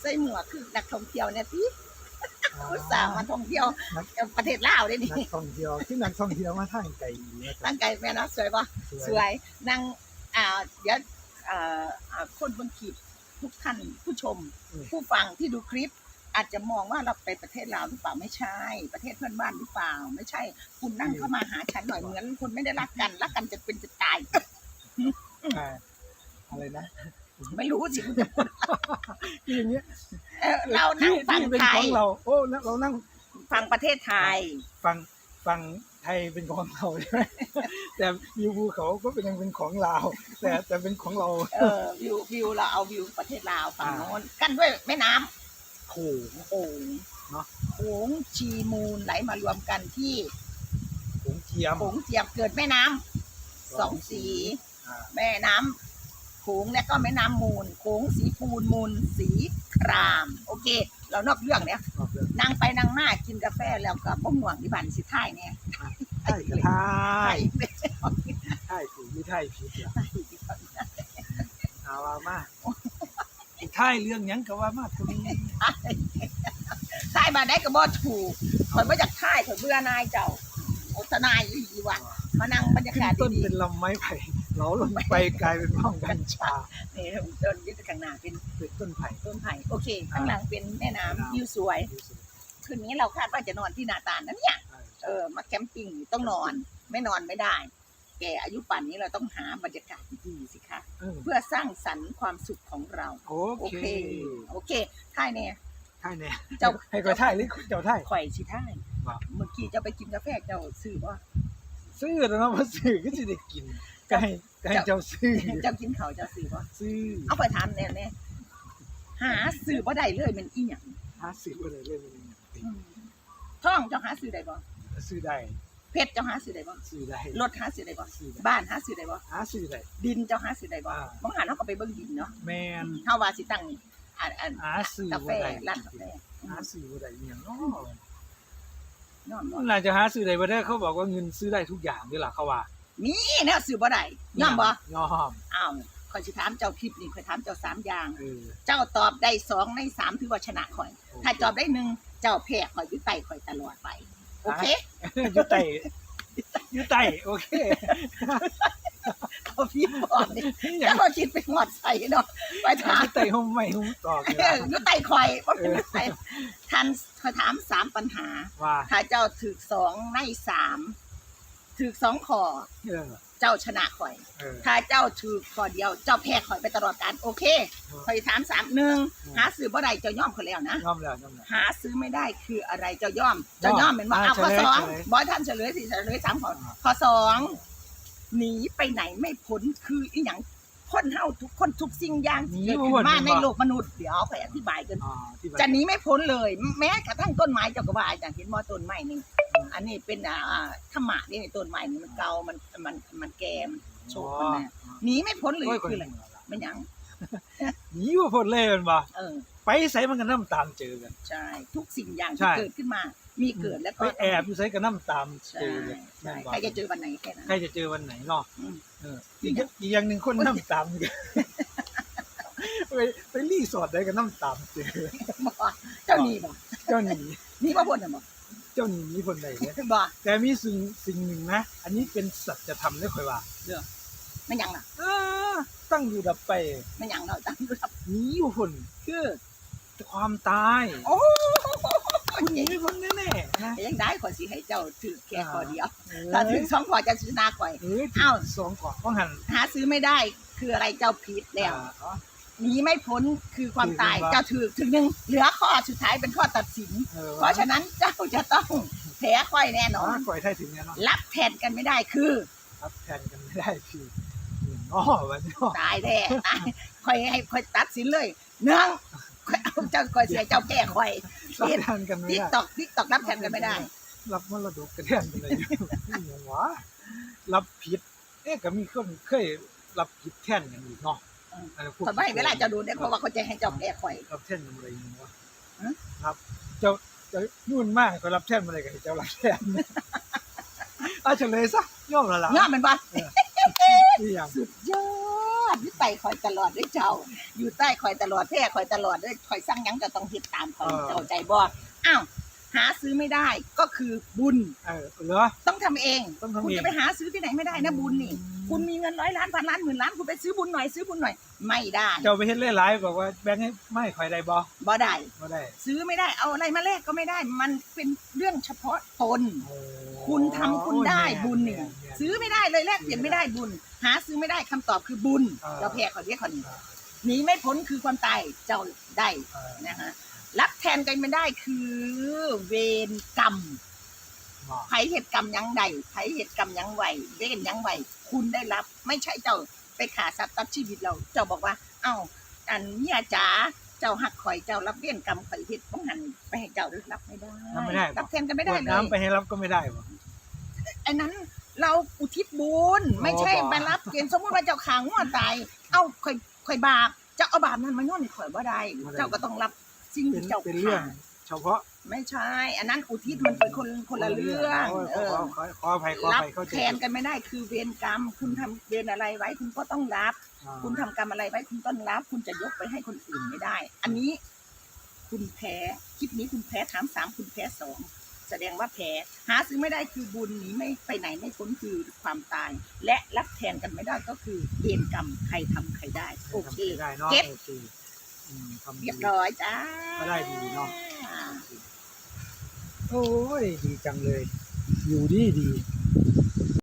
ใส่หมวกคือนักท่องเที่ยวเนี่ยสิอุตส่าห์มาท่องเที่ยวประเทศลาวได้นันี่กท่องเที่ยวที่นักท่องเที่ยวมาทางไกลนะครัตั้บงใจแม่เนาะสวยปะสวยนั่งอ่าเดี๋ยวอ่าอ่าคนบนขีดทุกท่านผู้ชม ผู้ฟังที่ดูคลิป อาจจะมองว่าเราไปประเทศลาวหรือเปล่าไม่ใช่ ประเทศเพื่อนบ้านหรือเปล่า ไม่ใช่ คุณนั่งเข้ามาหาฉันหน่อยเหมือนคนไม่ได้รักกันรักกันจะเป็นจะตายอ่าอะไรนะ ไม่รู้สิคุณจะพูดที่ อย่างเงี้ยเออเรานั่งฟังที่เป็นไทขอยงเรา โอ้เรานั่งฟังประเทศไทย ฟังฟังไทยเป็นของเราใช่ไหมแต่วิวภูเขาก็เป็นยังเป็นของเราแต่แต่เป็นของเราเออวิววิวเราเอาวิวประเทศลาวฝั่งอ่าโน้นกันด้วยแม่น้ำโขงโขงเนอะ โขงชีมูลไหลมารวมกันที่โขงเทียมโขงเจียมเกิดแม่น้ำสองสี อ่าแม่น้ำโข งและก็แม่น้ำมูลโขงสีปูนมูลสีคราม โอเค เรานอกเรื่องเนี่ยออกเรื่องนั่งไปนั่งมากินกาแฟแล้วก็บ่ม่วงที่บ้านสิท้ายเนี่ยไทยกับไทไทยยไทยถูกไม่ไทยผิดเหรอเอาว่ามาไทยเรื่องหยังก็ว่ามาทำไมท้ายมาได้ก็บ่ถูกข่อยบ่อยากท้ายข่อยเบื่อนายเจ้าโอทนายอีหลีว่ะมานั่งบรรยาขึ้นกาศต้นดีเป็นลำไม้ไผ่ เหลาลงไปกลายเป็นร่องกัญชาๆนี่ต้นยึดข้างหน้าเป็นเป็นต้นไผ่ต้นไผ่โอเค ข้างหลังเป็นแม่น้ำวิวสวย คืนนี้เราคาดว่าจะนอนที่นาตาลนะเนี่ยเออมาแคมปิ้งต้องนอน ไม่นอนไม่ได้ แกอายุป่านนี้เราต้องหาบรรยากาศดีๆสิคะเออเพื่อสร้างสรรค์ความสุขของเรา โอโอเคเค โอเคท่ายเนี่ยท่ายเนี่ยเจ้าให้ก็ท่ายหรือเจ้าท่ายข่อยสิท่ายว่าเมื่อกี้เจ้าไปกินกาแฟเจ้าซื้อว่าซื้อแล้วเนาะมาซื้อก็จะได้กิน ก็ให้ก็ให้เจ้าซื้อเจ้ากินเขาวเจ้าซื้อว่าซื้อเอาไปทานแน่แน่หาซื้อบ่ได้เลยมันอีหยังหาซื้ออะไรเรื่องนี้อืมท่องเจ้าหาซื้อได้บ่ซื้อได้เพชรเจ้าหาซื้อได้บ่ซื้อได้รถหาซื้อได้บ่ซื้อได้บ้านหาซื้อได้บ่หาซื้อได้ ดินเจ้าหาซื้อได้บ่อ่า บางหันเราก็ไปเบิ่งดินเนาะแมนเฮาว่าสิตั้งอันอันหาซื้อกาแฟบ่ได้ร้านกาแฟหาซื้อบ่ได้อหย่างเนาะนอนน่าจะหาซื้อได้บ่ได้เขาบอกว่าเงินซื้อได้ทุกอย่างนี่ล่ะเขาว่า มีแนวซื้อบ่ได้ยอมบ่ยอมอ้าวข่อยสิถามเจ้าคลิปนี่ข่อยถามเจ้าสามอย่าง เออ เจ้าตอบได้สองในสามถือว่าชนะข่อยถ้าตอบได้หนึ่งเจ้าแพ้ข่อยอยู่ใต้ข่อยตลอดไป โอเคอยู่ใต้อยู่ใต้โอเคเอาพี่บอกนี่เจ้าคิดไปหมดใส่เนาะไปอถามยู่ใต้ห่มไม้ห่มตอกนี่เอล่ะออยู่ใต้ข่อยบ่เป็นไรทันข่อยถามสามปัญหา ว่า ถ้าเจ้าถือสองในสาม ถือสองข้อเออเจ้าชนะข่อย เออ ถ้าเจ้าถือข้อเดียว เจ้าแพ้ข่อยไปตลอดการโอเคข่อยถามสามหนึ่งหาซื้อบ่ได้เจ้าย่อมเขาแล้วนะ ยอมแล้วยอมแล้ว หาซื้อไม่ได้คืออะไรเจ้าย่อม เจ้าย่อมเป็นว่าอ่าเอาข้อเฉลยสองเฉลย บอยท่านเฉลยสิเฉลยสามข้ออ่าข้อสองหนีไปไหนไม่พ้นคืออีหยังคนเฮาทุกคนทุกสิ่งอย่างที่เกิดขึ้นมาในโลกมนุษย์เดี๋ยวข่อยอธิบายกัน อ่าที่บ้าจะหนีไม่พ้นเลย แม้กระทั่งต้นไม้เจ้าก็ว่าอย่างเห็นมอต้นไม้นี่ อันนี้เป็นอ่าธรรมะนี่ในต้นไม้นี่มันเก่ามันมันมันแก่มันโชกมันนะหนีไม่พ้นเลยโอ้ยคืออะไรคนมันหยัง หนีว่าพ้นเลยมันบ่เออ ไปใส่มันก็น้ำตามเจอกัน ใช่ ทุกสิ่งอย่างใช่ ที่เกิดขึ้นมา มีเกิดแล้วไปก็แอบอยู่ใส่ก็น้ำตามใช่เจอกันใช่แม่นบ่ใครจะเจอวันไหนแค่นั้น ใครจะเจอวันไหนเนาะอืม เอออีกอีกอย่างหนึ่งคนน้ำตามกันไปไปรีสอร์ทได้ก็น้ำตามเจอ บอกเจ้าหนีบอกเจ้าหนี หนี่พ่อพ่นน่ะบอก เจ้าหนีคนใดเนี่ยบอกแต่มีสิ่งสิ่งหนึ่งนะ อันนี้เป็นสัจธรรมได้ค่อยว่าไม่หยังล่ะเออตั้งอยู่ดับไปไม่หยังเราตั้งรับหนีอยู่คนคือความตายโอ้หนีไม่พ้นแน่ๆนะยังได้ขอสิให้เจ้าถือแค่ข้อเดียวเอถ้าอถือสองข้อจะชนะข่อยเอออ้าวสองก่อนต้องหันหาซื้อไม่ได้คืออะไรเจ้าผิดแล้วอ่า หนีไม่พ้นคือความตายคือว่าเจ้าถือถึงหนึ่งเหลือข้อสุดท้ายเป็นข้อตัดสินเออเพราะฉะนั้นเจ้าจะต้องแพ้ค่อยแน่นอ๋ออนปล่อยไทยถึงแน่นอนรับแทนกันไม่ได้คือ รับแทนกันไม่ได้คืออ๋อวันนี้ตายแท้ตายค่อยให้ค่อยตัดสินเลยเนื่องค่อยเอาเจ้าค่อยเสียเจ้าแก้ค่อยรับแทนกันไม่ติ๊กได้ตอกติ๊กตอกรับแทนกันไม่ได้ รับมรดกกันแทนกันเลยอยู่นี่หยังวะรับผิดเอ๊ะก็มีคนเคยรับผิดแทนกันอีกเนาะ อืมอันนี้พวกทำไมเวลาเจ้าดูเนี่ยเพราะว่าเขาจะให้เจ้าแก้ค่อย รับแทนกันอะไรอย่างเงี้ยวะฮะ ครับ เจ้าเจ้านู่นมากก็รับแทนอะไรกันเจ้ารับแทนเอาเฉลยซะย่อมและล่ะเนาะมันว่านี่อย่างสุดยอดดอยู่ใต้คอยตลอดด้วยเจ้า อยู่ใต้คอยตลอดแท้คอยตลอดด้วยคอยสั่งหยังก็ต้องเฮ็ดตามคอยเจ้าใจบ่อ้าว หาซื้อไม่ได้ก็คือบุญ เออเหรอ ต้องทำเอง ต้องทำเอง คุณจะไปหาซื้อที่ไหนไม่ได้นะบุญนี่ คุณมีเงินร้อยล้านพันล้านหมื่นล้านคุณไปซื้อบุญหน่อยซื้อบุญหน่อยไม่ได้เจ้าไปเฮ็ดหลายๆบอกว่าแบงค์ให้ไม่ข่อยได้บ่บ่ได้ บ่ได้ซื้อไม่ได้เอาอะไรมาแลกก็ไม่ได้ มันเป็นเรื่องเฉพาะตน โอ้คุณทำคุณได้โอ้ยบุญนี่แม่นแม่นซื้อไม่ได้เลยแลกเปลี่ยนไม่ได้บุญ หาซื้อไม่ได้คำตอบคือบุญเออเราแพ้ขอเรียกขอนี้หนีไม่พ้นคือความตายเจ้าได้เออนะฮะ รับแทนกันไม่ได้คือเวรกรรมบ่ไผเหตุกรรมหยังใดไผเหตุกรรมหยังไหวเล่นหยังไหวคุณได้รับ ไม่ใช่เจ้าไปขาสัตว์ตัดชีวิตเรา เจ้าบอกว่า เอ้าอันเมียจ๋าเจ้าหักข่อยเจ้ารับเลี้ยนกรรมข่อยเฮ็ดต้องหันไปให้เจ้ารับไม่ได้รับไม่ได้บ่รับแทนกันไม่กได้วดเลน้ำยไปให้รับก็ไม่ได้บ่ไอ้นั้นเราอุทิศบุญไม่ใช่อ๋อมารับเกณฑ์สมมติว่าเจ้าขางหัวตาย เอ้าข่อยข่อยบาปจะเอาบาปนั้นมาย้อนให้ข่อยบ่ได้ เจ้าก็ต้องรับ สิ่งเป็นที่เจ้าเป็นเรื่อง ขาดเฉพาะไม่ใช่ อันนั้นอุทิศมันเป็นคนคนละเรื่องโยเอขอขอขออภัยขออรับภัยเข้าใจแทนกันไม่ได้คือเวรกรรม คุณทำเวรอะไรไว้คุณก็ต้องรับ อ่าคุณทำกรรมอะไรไว้คุณต้องรับ คุณจะยกไปให้คนอื่นไม่ได้ อันนี้ คุณแพ้คลิปนี้คุณแพ้ถามสามคุณแพ้สองแสดงว่าแพ้หาซื้อไม่ได้คือบุญหนีไม่ไปไหนไม่พ้นคือความตาย และรับแทนกันไม่ได้ก็คือเวรกรรมใครทำใครได้ โอเค ทำได้เนาะเก็บโอเคอืม ทำดีเรียบร้อยจ้าก็ได้ดีเนาะโอ้ยดีจังเลย อยู่ดีดี